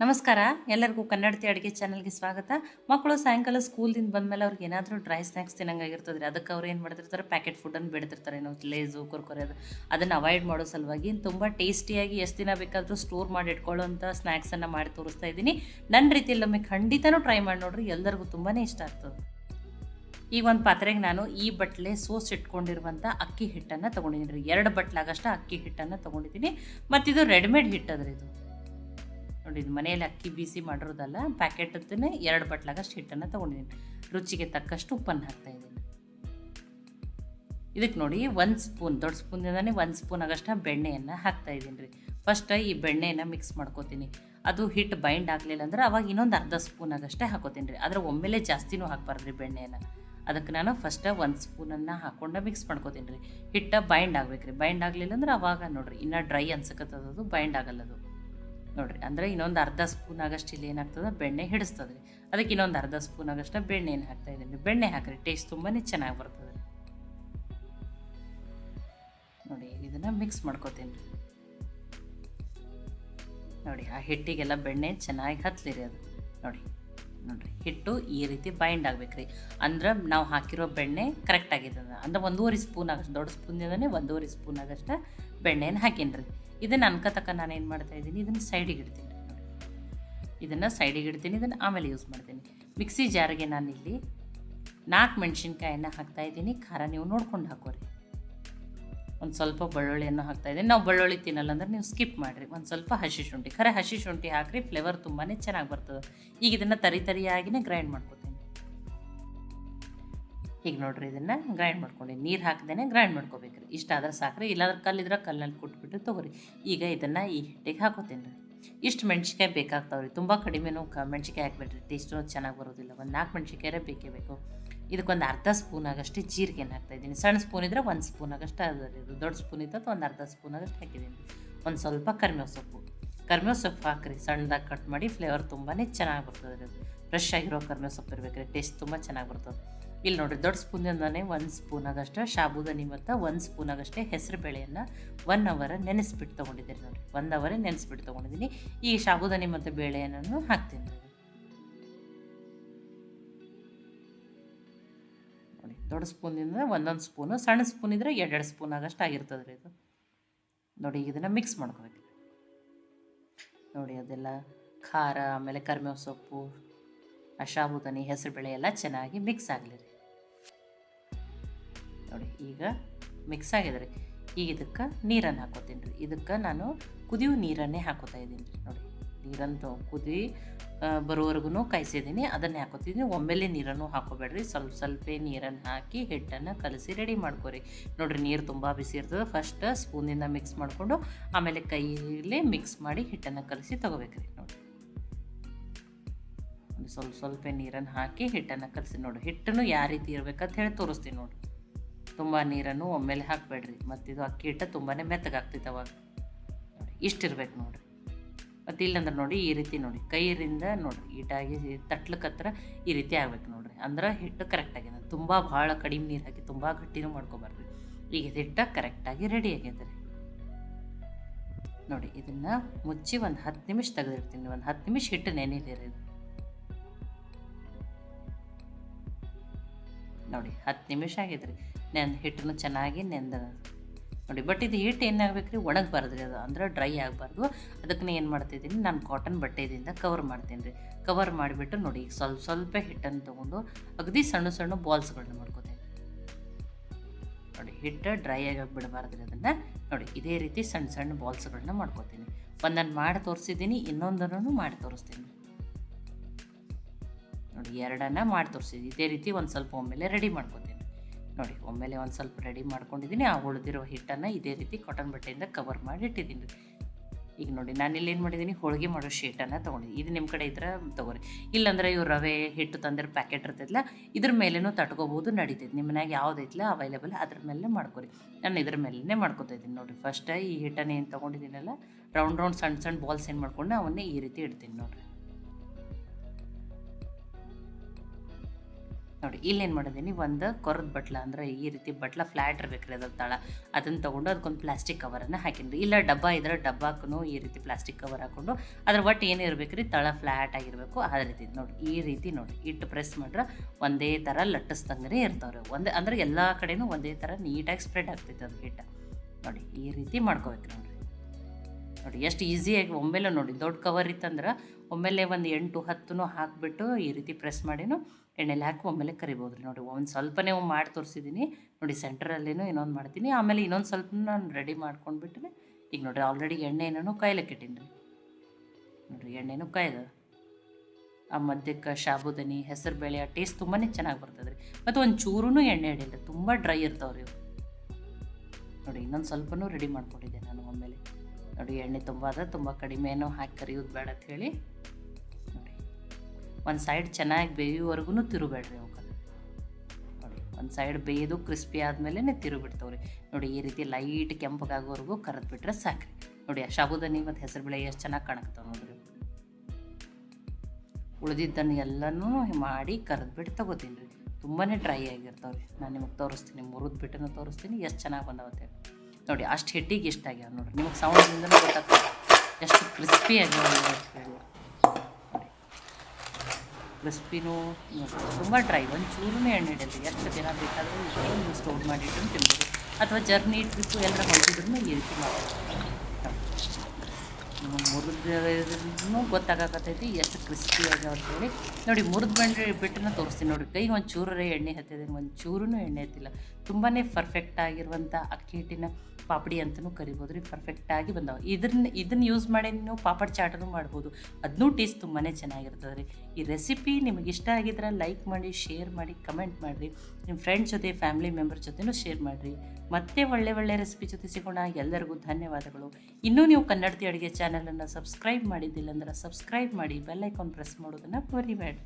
ನಮಸ್ಕಾರ. ಎಲ್ಲರಿಗೂ ಕನ್ನಡತಿ ಅಡುಗೆ ಚಾನಲ್ಗೆ ಸ್ವಾಗತ. ಮಕ್ಕಳು ಸಾಯಂಕಾಲ ಸ್ಕೂಲ್ದಿಂದ ಬಂದಮೇಲೆ ಅವ್ರಿಗೆ ಏನಾದರೂ ಡ್ರೈ ಸ್ನ್ಯಾಕ್ಸ್ ತಿನ್ನಂಗಾಗಿರ್ತದೆ ರೀ ಅದಕ್ಕೆ ಅವ್ರು ಏನು ಮಾಡ್ತಿರ್ತಾರೆ? ಪ್ಯಾಕೆಟ್ ಫುಡ್ಡನ್ನು ಬಿಡ್ತಿರ್ತಾರೆ. ಏನೋ ಲೇಸು, ಕುರ್ಕುರೆ ಅದು. ಅದನ್ನು ಅವಾಯ್ಡ್ ಮಾಡೋ ಸಲುವಾಗಿ ತುಂಬ ಟೇಸ್ಟಿಯಾಗಿ ಎಷ್ಟು ದಿನ ಬೇಕಾದರೂ ಸ್ಟೋರ್ ಮಾಡಿ ಇಟ್ಕೊಳ್ಳೋಂಥ ಸ್ನ್ಯಾಕ್ಸನ್ನು ಮಾಡಿ ತೋರಿಸ್ತಾ ಇದ್ದೀನಿ. ನನ್ನ ರೀತಿಯಲ್ಲೊಮ್ಮೆ ಖಂಡಿತನೂ ಟ್ರೈ ಮಾಡಿ ನೋಡ್ರಿ. ಎಲ್ಲರಿಗೂ ತುಂಬಾ ಇಷ್ಟ ಆಗ್ತದೆ. ಈಗ ಒಂದು ಪಾತ್ರೆಗೆ ನಾನು ಈ ಬಟ್ಲೆ ಸೋಸ್ ಇಟ್ಕೊಂಡಿರುವಂಥ ಅಕ್ಕಿ ಹಿಟ್ಟನ್ನು ತೊಗೊಂಡಿದ್ದೀನಿ ರೀ. ಎರಡು ಬಟ್ಲಾಗಷ್ಟು ಅಕ್ಕಿ ಹಿಟ್ಟನ್ನು ತೊಗೊಂಡಿದ್ದೀನಿ. ಮತ್ತಿದು ರೆಡಿಮೇಡ್ ಹಿಟ್ಟದ್ರಿ ಇದು. ನೋಡಿ, ಇದು ಮನೆಯಲ್ಲಿ ಅಕ್ಕಿ ಬೀಸಿ ಮಾಡಿರೋದಲ್ಲ ಪ್ಯಾಕೆಟ್ ಪ್ಯಾಕೆಟತ್ತೇ ಎರಡು ಬಟ್ಲಾಗಷ್ಟು ಹಿಟ್ಟನ್ನು ತೊಗೊಂಡಿದ್ದೀನಿ. ರುಚಿಗೆ ತಕ್ಕಷ್ಟು ಉಪ್ಪನ್ನು ಹಾಕ್ತಾ ಇದ್ದೀನಿ. ಇದಕ್ಕೆ ನೋಡಿ, ಒಂದು ಸ್ಪೂನ್, ದೊಡ್ಡ ಸ್ಪೂನಿಂದನೇ ಒಂದು ಸ್ಪೂನ್ ಆಗಷ್ಟು ಬೆಣ್ಣೆಯನ್ನು ಹಾಕ್ತಾ ಇದ್ದೀನಿ ರೀ. ಫಸ್ಟ್ ಈ ಬೆಣ್ಣೆಯನ್ನು ಮಿಕ್ಸ್ ಮಾಡ್ಕೋತೀನಿ. ಅದು ಹಿಟ್ಟು ಬೈಂಡ್ ಆಗಲಿಲ್ಲ ಅಂದ್ರೆ ಅವಾಗ ಇನ್ನೊಂದು ಅರ್ಧ ಸ್ಪೂನ್ ಆಗಷ್ಟೇ ಹಾಕೋತೀನಿ ರೀ. ಆದರೆ ಒಮ್ಮೆಲೆ ಜಾಸ್ತಿನೂ ಹಾಕ್ಬಾರ್ದು ರೀ ಬೆಣ್ಣೆಯನ್ನು. ಅದಕ್ಕೆ ನಾನು ಫಸ್ಟ್ ಒಂದು ಸ್ಪೂನನ್ನು ಹಾಕ್ಕೊಂಡು ಮಿಕ್ಸ್ ಮಾಡ್ಕೋತೀನಿ ರೀ. ಹಿಟ್ಟ ಬೈಂಡ್ ಆಗ್ಬೇಕು ರೀ ಬೈಂಡ್ ಆಗಲಿಲ್ಲ ಅಂದ್ರೆ ಅವಾಗ ನೋಡಿರಿ, ಇನ್ನೂ ಡ್ರೈ ಅನ್ಸಕತ್ತದದು ಬೈಂಡ್ ಆಗಲ್ಲದು ನೋಡಿರಿ, ಅಂದರೆ ಇನ್ನೊಂದು ಅರ್ಧ ಸ್ಪೂನ್ ಆಗಷ್ಟು ಇಲ್ಲಿ ಏನಾಗ್ತದೆ? ಬೆಣ್ಣೆ ಹಿಡಿಸ್ತದೆ ರೀ. ಅದಕ್ಕೆ ಇನ್ನೊಂದು ಅರ್ಧ ಸ್ಪೂನ್ ಆಗಷ್ಟು ಏನು ಹಾಕ್ತಾ ಇದ್ದೀನಿ ಬೆಣ್ಣೆ ಹಾಕ್ರಿ ಟೇಸ್ಟ್ ತುಂಬಾ ಚೆನ್ನಾಗಿ ಬರ್ತದೆ ನೋಡಿ, ಇದನ್ನು ಮಿಕ್ಸ್ ಮಾಡ್ಕೋತೀನಿ ರೀ. ನೋಡಿ, ಆ ಹಿಟ್ಟಿಗೆಲ್ಲ ಬೆಣ್ಣೆ ಚೆನ್ನಾಗಿ ಹತ್ತಲಿರಿ ಅದು. ನೋಡಿ, ನೋಡಿರಿ, ಹಿಟ್ಟು ಈ ರೀತಿ ಬೈಂಡ್ ಆಗ್ಬೇಕು ರೀ. ಅಂದ್ರೆ ನಾವು ಹಾಕಿರೋ ಬೆಣ್ಣೆ ಕರೆಕ್ಟ್ ಆಗಿದೆ ಅಂದ್ರೆ ಒಂದೂವರೆ ಸ್ಪೂನ್ ಆಗಷ್ಟು, ದೊಡ್ಡ ಸ್ಪೂನ್ ಸ್ಪೂನ್ದಿಂದನೇ ಒಂದೂವರೆ ಸ್ಪೂನ್ ಆಗಷ್ಟು ಬೆಣ್ಣೆನ ಹಾಕೀನಿ ರೀ. ಇದನ್ನು ಅನ್ಕೋತಕ್ಕ ನಾನು ಏನು ಮಾಡ್ತಾ ಇದ್ದೀನಿ? ಇದನ್ನು ಸೈಡಿಗೆ ಇಡ್ತೀನಿ. ಇದನ್ನು ಸೈಡಿಗೆ ಇಡ್ತೀನಿ, ಇದನ್ನು ಆಮೇಲೆ ಯೂಸ್ ಮಾಡ್ತೀನಿ. ಮಿಕ್ಸಿ ಜಾರಿಗೆ ಇಲ್ಲಿ ನಾಲ್ಕು ಮೆಣಸಿನ್ಕಾಯನ್ನು ಹಾಕ್ತಾ ಇದ್ದೀನಿ. ಖಾರ ನೀವು ನೋಡ್ಕೊಂಡು ಹಾಕೋರಿ. ಒಂದು ಸ್ವಲ್ಪ ಬೆಳ್ಳುಳ್ಳಿಯನ್ನು ಹಾಕ್ತಾ ಇದ್ದೀನಿ. ನಾವು ಬೆಳ್ಳುಳ್ಳಿ ತಿನ್ನಲ್ಲ ಅಂದ್ರೆ ನೀವು ಸ್ಕಿಪ್ ಮಾಡಿರಿ. ಒಂದು ಸ್ವಲ್ಪ ಹಸಿ ಶುಂಠಿ. ಖರೆ ಹಸಿ ಶುಂಠಿ ಹಾಕ್ರಿ ಫ್ಲೇವರ್ ತುಂಬಾ ಚೆನ್ನಾಗಿ ಬರ್ತದೆ. ಈಗ ಇದನ್ನು ತರಿ ತರಿಯಾಗಿನೇ ಗ್ರೈಂಡ್ ಮಾಡ್ಕೊತೀನಿ ಈಗ ನೋಡ್ರಿ, ಇದನ್ನು ಗ್ರೈಂಡ್ ಮಾಡ್ಕೊಂಡು ನೀರು ಹಾಕ್ದೇ ಗ್ರೈಂಡ್ ಮಾಡ್ಕೋಬೇಕು ರೀ ಇಷ್ಟ ಆದ್ರೆ ಸಾಕ್ರಿ, ಇಲ್ಲಾಂದ್ರೆ ಕಲ್ಲಿದ್ರೆ ಕಲ್ಲಲ್ಲಿ ಕೊಟ್ಬಿಟ್ಟು ತೊಗೊರಿ. ಈಗ ಇದನ್ನು ಈ ಹಿಟ್ಟಿಗೆ ಹಾಕೋತೀನಿ ರೀ ಇಷ್ಟು ಮೆಣ್ಸಿಕಾಯಿ ಬೇಕಾಗ್ತಾವೆ ರೀ ತುಂಬ ಕಡಿಮೆನೂ ಕ ಮೆಣ್ಸಿಕಾಯಿ ಹಾಕ್ಬೇಡ್ರಿ. ಟೇಸ್ಟು ಚೆನ್ನಾಗಿ ಬರೋದಿಲ್ಲ. ಒಂದು ನಾಲ್ಕು ಮೆಣ್ಸಿಕಾಯೇ ಬೇಕೇ ಬೇಕು. ಇದಕ್ಕೊಂದು ಅರ್ಧ ಸ್ಪೂನ್ ಆಗಷ್ಟು ಜೀರಿಗೆನ ಹಾಕ್ತಾಯಿದ್ದೀನಿ ಸಣ್ಣ ಸ್ಪೂನ್ ಇದ್ರೆ ಒಂದು ಸ್ಪೂನ್ ಆಗಷ್ಟು ಅದು ದೊಡ್ಡ ಸ್ಪೂನ್ ಇತ್ತು ಒಂದು ಅರ್ಧ ಸ್ಪೂನ್ ಆಗಷ್ಟು ಹಾಕಿದ್ದೀನಿ. ಒಂದು ಸ್ವಲ್ಪ ಕರಿಮೇವು ಸೊಪ್ಪು. ಕರಿಮೇವು ಸೊಪ್ಪು ಹಾಕ್ರಿ. ಸಣ್ಣದಾಗಿ ಕಟ್ ಮಾಡಿ ಫ್ಲೇವರ್ ತುಂಬಾ ಚೆನ್ನಾಗಿ ಬರ್ತದೆ ರೀ ಫ್ರೆಶ್ ಆಗಿರೋ ಕರಿಮೇವು ಸೊಪ್ಪು ಇರಬೇಕು ರೀ ಟೇಸ್ಟ್ ತುಂಬ ಚೆನ್ನಾಗಿ ಬರ್ತದೆ. ಇಲ್ಲಿ ನೋಡಿರಿ, ದೊಡ್ಡ ಸ್ಪೂನಿಂದನೇ ಒಂದು ಸ್ಪೂನ್ ಆಗಷ್ಟೇ ಸಾಬುದಾನಿ ಮತ್ತು ಒಂದು ಸ್ಪೂನ್ ಆಗಷ್ಟೇ ಹೆಸರು ಬೇಳೆಯನ್ನು ಒನ್ ಅವರ ನೆನೆಸ್ಬಿಟ್ಟು ತೊಗೊಂಡಿದ್ದೀನಿ ನೋಡಿ ಒನ್ ಅವರೇ ನೆನೆಸ್ಬಿಟ್ಟು ತೊಗೊಂಡಿದ್ದೀನಿ. ಈ ಸಾಬುದಾನಿ ಮತ್ತು ಬೇಳೆಯನ್ನು ಹಾಕ್ತೀನಿ ನೋಡಿ, ದೊಡ್ಡ ಸ್ಪೂನಿಂದ ಒಂದೊಂದು ಸ್ಪೂನು, ಸಣ್ಣ ಸ್ಪೂನ್ ಇದ್ದರೆ ಎರಡೆರಡು ಸ್ಪೂನ್ ಆಗಷ್ಟು ಆಗಿರ್ತದೆ ರೀ ಇದು. ನೋಡಿ, ಇದನ್ನು ಮಿಕ್ಸ್ ಮಾಡ್ಕೋಬೇಕು. ನೋಡಿ, ಅದೆಲ್ಲ ಖಾರ, ಆಮೇಲೆ ಕರಿಮೇವು ಸೊಪ್ಪು ಆ ಸಾಬುದಾನಿ ಹೆಸರುಬೇಳೆ ಎಲ್ಲ ಚೆನ್ನಾಗಿ ಮಿಕ್ಸ್ ಆಗಲಿ ರೀ. ನೋಡಿ, ಈಗ ಮಿಕ್ಸ್ ಆಗಿದೆ ರೀ ಈಗ ಇದಕ್ಕೆ ನೀರನ್ನು ಹಾಕೋತೀನಿ ರೀ. ಇದಕ್ಕೆ ನಾನು ಕುದಿಯು ನೀರನ್ನೇ ಹಾಕೋತಾ ಇದ್ದೀನಿ ರೀ. ನೋಡಿ ನೀರಂತೂ ಕುದಿ ಬರೋವರೆಗೂ ಕಾಯಿಸಿದ್ದೀನಿ. ಅದನ್ನೇ ಹಾಕೋತಿದ್ದೀನಿ. ಒಮ್ಮೆಲೆ ನೀರನ್ನು ಹಾಕೋಬೇಡ್ರಿ. ಸ್ವಲ್ಪ ಸ್ವಲ್ಪ ನೀರನ್ನು ಹಾಕಿ ಹಿಟ್ಟನ್ನು ಕಲಸಿ ರೆಡಿ ಮಾಡ್ಕೋರಿ. ನೋಡಿರಿ, ನೀರು ತುಂಬ ಬಿಸಿ ಇರ್ತದೆ. ಫಸ್ಟ್ ಸ್ಪೂನಿಂದ ಮಿಕ್ಸ್ ಮಾಡಿಕೊಂಡು ಆಮೇಲೆ ಕೈಯಲ್ಲಿ ಮಿಕ್ಸ್ ಮಾಡಿ ಹಿಟ್ಟನ್ನು ಕಲಸಿ ತೊಗೋಬೇಕ್ರಿ. ನೋಡಿ ಸ್ವಲ್ಪ ಸ್ವಲ್ಪ ನೀರನ್ನು ಹಾಕಿ ಹಿಟ್ಟನ್ನು ಕಲಸಿ ನೋಡಿ. ಹಿಟ್ಟನ್ನು ಯಾವ ರೀತಿ ಇರಬೇಕಂತ ಹೇಳಿ ತೋರಿಸ್ತೀನಿ ನೋಡಿ. ತುಂಬ ನೀರನ್ನು ಒಮ್ಮೆಲೆ ಹಾಕಬೇಡ್ರಿ. ಮತ್ತು ಇದು ಅಕ್ಕಿ ಹಿಟ್ಟು ತುಂಬಾ ಮೆತ್ತಗಾಗ್ತೈತೆ ಅವಾಗ. ನೋಡಿ ಇಷ್ಟಿರ್ಬೇಕು ನೋಡಿರಿ. ಮತ್ತು ಇಲ್ಲಂದ್ರೆ ನೋಡಿ ಈ ರೀತಿ ನೋಡಿ. ಕೈಯಿಂದ ನೋಡಿರಿ ಈಟಾಗಿ ತಟ್ಲಕ್ಕೆ ಹತ್ರ ಈ ರೀತಿ ಆಗ್ಬೇಕು ನೋಡಿರಿ. ಅಂದ್ರೆ ಹಿಟ್ಟು ಕರೆಕ್ಟ್ ಆಗಿದೆ ತುಂಬ ಭಾಳ ಕಡಿಮೆ ನೀರು ಹಾಕಿ ತುಂಬ ಗಟ್ಟಿನೂ ಮಾಡ್ಕೊಬಾರ್ದು. ಈಗ ಹಿಟ್ಟು ಕರೆಕ್ಟಾಗಿ ರೆಡಿ ಆಗಿದೆ ನೋಡಿ, ಇದನ್ನು ಮುಚ್ಚಿ ಒಂದು ಹತ್ತು ನಿಮಿಷ ತೆಗೆದಿರ್ತೀನಿ ಒಂದು ಹತ್ತು ನಿಮಿಷ ಹಿಟ್ಟು ನೆನೆಲಿರಿ ನೋಡಿ, ಹತ್ತು ನಿಮಿಷ ಆಗಿದ್ರಿ. ನೆಂದು ಹಿಟ್ಟನ್ನು ಚೆನ್ನಾಗಿ ನೆಂದ ನೋಡಿ ಬಟ್ ಇದು ಹಿಟ್ಟು ಏನಾಗಬೇಕು ರೀ ಒಣಗಬಾರ್ದು ರೀ ಅದು. ಅಂದ್ರೆ ಡ್ರೈ ಆಗಬಾರ್ದು. ಅದಕ್ಕೆ ಏನು ಮಾಡ್ತಿದ್ದೀನಿ, ನಾನು ಕಾಟನ್ ಬಟ್ಟೆಯಿಂದ ಕವರ್ ಮಾಡ್ತೀನಿ ರೀ ಕವರ್ ಮಾಡಿಬಿಟ್ಟು ನೋಡಿ ಈಗ ಸ್ವಲ್ಪ ಸ್ವಲ್ಪ ಹಿಟ್ಟನ್ನು ತೊಗೊಂಡು ಅಗದಿ ಸಣ್ಣ ಸಣ್ಣ ಬಾಲ್ಸ್ಗಳನ್ನ ಮಾಡ್ಕೋತೀನಿ. ನೋಡಿ, ಹಿಟ್ಟು ಡ್ರೈ ಆಗಿ ಬಿಡಬಾರ್ದು ಅದನ್ನು. ನೋಡಿ, ಇದೇ ರೀತಿ ಸಣ್ಣ ಸಣ್ಣ ಬಾಲ್ಸ್ಗಳನ್ನ ಮಾಡ್ಕೋತೀನಿ. ಒಂದನ್ನು ಮಾಡಿ ತೋರಿಸಿದ್ದೀನಿ ಇನ್ನೊಂದನ್ನು ಮಾಡಿ ತೋರಿಸ್ತೀನಿ. ನೋಡಿ, ಎರಡನ್ನ ಮಾಡಿ ತೋರಿಸಿದ್ವಿ ಇದೇ ರೀತಿ ಒಂದು ಸ್ವಲ್ಪ ಒಮ್ಮೆಲೆ ರೆಡಿ ಮಾಡ್ಕೊತೀನಿ. ನೋಡಿ, ಒಮ್ಮೆಲೆ ಒಂದು ಸ್ವಲ್ಪ ರೆಡಿ ಮಾಡ್ಕೊಂಡಿದ್ದೀನಿ. ಆ ಉಳಿದಿರೋ ಹಿಟ್ಟನ್ನು ಇದೇ ರೀತಿ ಕಾಟನ್ ಬಟ್ಟೆಯಿಂದ ಕವರ್ ಮಾಡಿ ಇಟ್ಟಿದ್ದೀನಿ. ಈಗ ನೋಡಿ ನಾನು ಇಲ್ಲಿ ಏನು ಮಾಡಿದ್ದೀನಿ? ಹೋಳಿಗೆ ಮಾಡೋ ಶೀಟನ್ನು ತೊಗೊಂಡಿದ್ದೀನಿ. ಇದು ನಿಮ್ಮ ಕಡೆ ಇದ್ರೆ ತೊಗೊರಿ. ಇಲ್ಲಾಂದ್ರೆ ಇವು ರವೆ, ಹಿಟ್ಟು ತಂದಿರೋ ಪ್ಯಾಕೆಟ್ ಇರ್ತೈತಲ್ಲ ಇದ್ರ ಮೇಲೇನೂ ತಟ್ಕೋಬೋದು, ನಡೀತೈತೆ. ನಿಮ್ಮ ಮನ್ಯಾಗ ಯಾವುದೈತಲ್ಲ ಅವೈಲೇಬಲ್ ಅದ್ರ ಮೇಲೆ ಮಾಡ್ಕೊರಿ. ನಾನು ಇದ್ರ ಮೇಲೇ ಮಾಡ್ಕೊತಾ ಇದ್ದೀನಿ. ನೋಡಿರಿ ಫಸ್ಟ್ ಈ ಹಿಟ್ಟನ್ನು ಏನು ತೊಗೊಂಡಿದ್ದೀನಲ್ಲ ರೌಂಡ್ ರೌಂಡ್ ಸಣ್ಣ ಸಣ್ಣ ಬಾಲ್ಸ್ ಏನು ಮಾಡ್ಕೊಂಡು ಅವನ್ನೇ ಈ ರೀತಿ ಇಡ್ತೀನಿ ನೋಡಿರಿ. ನೋಡಿ, ಇಲ್ಲೇನು ಮಾಡಿದ್ದೀನಿ ಒಂದು ಕೊರದ ಬಟ್ಲ ಅಂದ್ರೆ ಈ ರೀತಿ ಬಟ್ಲ ಫ್ಲ್ಯಾಟ್ ಇರ್ಬೇಕ್ರಿ ಅದ್ರ ತಳ. ಅದನ್ನು ತೊಗೊಂಡು ಅದಕ್ಕೊಂದು ಪ್ಲಾಸ್ಟಿಕ್ ಕವರನ್ನು ಹಾಕಿದ್ರಿ ಇಲ್ಲ ಡಬ್ಬ ಇದ್ರೆ ಡಬ್ಬಕ್ಕೂ ಈ ರೀತಿ ಪ್ಲಾಸ್ಟಿಕ್ ಕವರ್ ಹಾಕೊಂಡು ಅದ್ರ ಒಟ್ಟು ಏನು ರೀ ತಳ ಫ್ಲ್ಯಾಟ್ ಆಗಿರಬೇಕು. ಆ ರೀತಿ ನೋಡಿ, ಈ ರೀತಿ ನೋಡಿ ಇಟ್ಟು ಪ್ರೆಸ್ ಮಾಡ್ರೆ ಒಂದೇ ಥರ ಲಟ್ಟಿಸ್ದಂಗೆ ಇರ್ತಾವ್ರಿ. ಒಂದೇ ಅಂದ್ರೆ ಎಲ್ಲ ಕಡೆನೂ ಒಂದೇ ಥರ ನೀಟಾಗಿ ಸ್ಪ್ರೆಡ್ ಆಗ್ತೈತೆ ಅದು ಹಿಟ್ಟು ನೋಡಿ, ಈ ರೀತಿ ಮಾಡ್ಕೋಬೇಕು ನೋಡಿರಿ. ನೋಡಿ, ಎಷ್ಟು ಈಸಿಯಾಗಿ ಒಮ್ಮೆಲೆ ನೋಡಿ, ದೊಡ್ಡ ಕವರ್ ಇತ್ತಂದ್ರೆ ಒಮ್ಮೆಲೆ ಒಂದು ಎಂಟು ಹತ್ತು ಹಾಕಿಬಿಟ್ಟು ಈ ರೀತಿ ಪ್ರೆಸ್ ಮಾಡಿನೂ ಎಣ್ಣೆಲಿ ಹಾಕಿ ಒಮ್ಮೆಲೆ ಕರಿಬೋದು ನೋಡಿ, ಒಂದು ಸ್ವಲ್ಪನೇ ಮಾಡಿ ತೋರಿಸಿದ್ದೀನಿ ನೋಡಿ, ಸೆಂಟ್ರಲ್ಲೇನೂ ಇನ್ನೊಂದು ಮಾಡ್ತೀನಿ. ಆಮೇಲೆ ಇನ್ನೊಂದು ಸ್ವಲ್ಪ ನಾನು ರೆಡಿ ಮಾಡ್ಕೊಂಡ್ಬಿಟ್ಟು ಈಗ ನೋಡಿರಿ ಆಲ್ರೆಡಿ ಎಣ್ಣೆ ಕಾಯ್ಲಕ್ಕೆ ಇಟ್ಟೀನಿ ರೀ ನೋಡಿರಿ, ಎಣ್ಣೆನೂ ಕಾಯ್ದ. ಆ ಮಧ್ಯಕ್ಕೆ ಶಾಬುದನಿ, ಹೆಸರು ಬೇಳೆ, ಆ ಟೇಸ್ಟ್ ತುಂಬಾ ಚೆನ್ನಾಗಿ ಬರ್ತದೆ ರೀ ಮತ್ತು ಒಂದು ಚೂರೂ ಎಣ್ಣೆ ಹಿಡಿಯಲ್ಲ, ತುಂಬ ಡ್ರೈ ಇರ್ತಾವ್ರಿ ನೋಡಿ, ಇನ್ನೊಂದು ಸ್ವಲ್ಪನೂ ರೆಡಿ ಮಾಡ್ಕೊಂಡಿದ್ದೆ ನಾನು ಒಮ್ಮೆಲೆ. ನೋಡಿ, ಎಣ್ಣೆ ತುಂಬ ಅದ, ತುಂಬ ಕಡಿಮೆನೂ ಹಾಕಿ ಕರಿಯೋದು ಬೇಡ ಅಂತ ಹೇಳಿ. ನೋಡಿ, ಒಂದು ಸೈಡ್ ಚೆನ್ನಾಗಿ ಬೇಯುವವರೆಗೂ ತಿರುಬೇಡ್ರಿ ಅವಕ್ಕೆ. ನೋಡಿ, ಒಂದು ಸೈಡ್ ಬೇಯೋದು ಕ್ರಿಸ್ಪಿ ಆದಮೇಲೆ ತಿರುಬಿಡ್ತಾವ್ರಿ. ನೋಡಿ, ಈ ರೀತಿ ಲೈಟ್ ಕೆಂಪಗಾಗೋವರೆಗೂ ಕರೆದು ಬಿಟ್ರೆ ಸಾಕ್ರಿ. ನೋಡಿ, ಆ ಸಾಬುದಾನಿ ಮತ್ತು ಹೆಸರುಬೇಳೆ ಎಷ್ಟು ಚೆನ್ನಾಗಿ ಕಾಣಕ್ತಾವೆ ನೋಡ್ರಿ. ಉಳಿದಿದ್ದನ್ನು ಎಲ್ಲನೂ ಮಾಡಿ ಕರೆದ್ಬಿಟ್ಟು ತಗೋತೀನಿ ರೀ. ತುಂಬಾ ಡ್ರೈ ಆಗಿರ್ತಾವೆ ರೀ ನಾನು ನಿಮಗೆ ತೋರಿಸ್ತೀನಿ ಮುರಿದು ಬಿಟ್ಟನು ತೋರಿಸ್ತೀನಿ, ಎಷ್ಟು ಚೆನ್ನಾಗಿ ಬಂದಾವತ್ತೆ ನೋಡಿ, ಅಷ್ಟು ಹಿಟ್ಟಿಗೆ ಇಷ್ಟ ಆಗ್ಯಾವ ನೋಡಿ ನಿಮಗೆ ಸೌಂಡ್ದಿಂದಲೂ ಗೊತ್ತಾಗ್ತದೆ. ಎಷ್ಟು ಕ್ರಿಸ್ಪಿ ಆಗ್ಯಾವ ನೋಡಿ ಕ್ರಿಸ್ಪಿನೂ ತುಂಬ ಡ್ರೈ ಒಂದು ಚೂರು ಎಣ್ಣೆ ಇಡಲ್ಲ ಎಷ್ಟು ದಿನ ಬೇಕಾದರೂ ಸ್ಟೋರ್ ಮಾಡಿಟ್ಟು ತಿನ್ಬೋದು. ಅಥವಾ ಜರ್ನಿ ಟ್ರಿಪ್ಪು ಎಲ್ಲ ಹೊಂಟಿದ್ರು ಈ ರೀತಿ ಮಾಡ್ಬೋದು. ಮುರಿದ್ರೂ ಗೊತ್ತಾಗಕತ್ತೈತಿ ಎಷ್ಟು ಕ್ರಿಸ್ಪಿ ಆಗ್ಯಾವ ಅಂತೇಳಿ ನೋಡಿ, ಮುರಿದು ಬಂದ್ರೆ ಬಿಟ್ಟನ ತೋರಿಸ್ತೀನಿ ನೋಡಿ ಕೈಗೆ ಒಂದು ಚೂರೇ ಎಣ್ಣೆ ಹತ್ತಿದ್ದೀನಿ ಒಂದು ಚೂರೂ ಎಣ್ಣೆ ಹತ್ತಿಲ್ಲ. ತುಂಬಾ ಪರ್ಫೆಕ್ಟ್ ಆಗಿರುವಂಥ ಅಕ್ಕಿ ಹಿಟ್ಟಿನ ಪಾಪಡಿ ಅಂತಲೂ ಕರಿಬೋದು ರೀ ಪರ್ಫೆಕ್ಟಾಗಿ ಬಂದಾವೆ. ಇದನ್ನ ಇದನ್ನ ಯೂಸ್ ಮಾಡಿ ನೀವು ಪಾಪಡ್ ಚಾಟನೂ ಮಾಡ್ಬೋದು. ಅದನ್ನೂ ಟೇಸ್ಟ್ ತುಂಬಾ ಚೆನ್ನಾಗಿರ್ತದೆ ರೀ. ಈ ರೆಸಿಪಿ ನಿಮಗೆ ಇಷ್ಟ ಆಗಿದ್ರೆ ಲೈಕ್ ಮಾಡಿ ಶೇರ್ ಮಾಡಿ ಕಮೆಂಟ್ ಮಾಡಿರಿ. ನಿಮ್ಮ ಫ್ರೆಂಡ್ಸ್ ಜೊತೆ ಫ್ಯಾಮಿಲಿ ಮೆಂಬರ್ ಜೊತೆನೂ ಶೇರ್ ಮಾಡಿರಿ. ಮತ್ತೆ ಒಳ್ಳೆ ಒಳ್ಳೆ ರೆಸಿಪಿ ಜೊತೆ ಸಿಗೋಣ. ಎಲ್ಲರಿಗೂ ಧನ್ಯವಾದಗಳು. ಇನ್ನೂ ನೀವು ಕನ್ನಡತಿ ಅಡುಗೆ ಚಾನಲನ್ನು ಸಬ್ಸ್ಕ್ರೈಬ್ ಮಾಡಿದ್ದಿಲ್ಲ ಅಂದ್ರೆ ಸಬ್ಸ್ಕ್ರೈಬ್ ಮಾಡಿ ಬೆಲ್ ಐಕಾನ್ ಪ್ರೆಸ್ ಮಾಡೋದನ್ನು ಮರಿಬೇಡಿ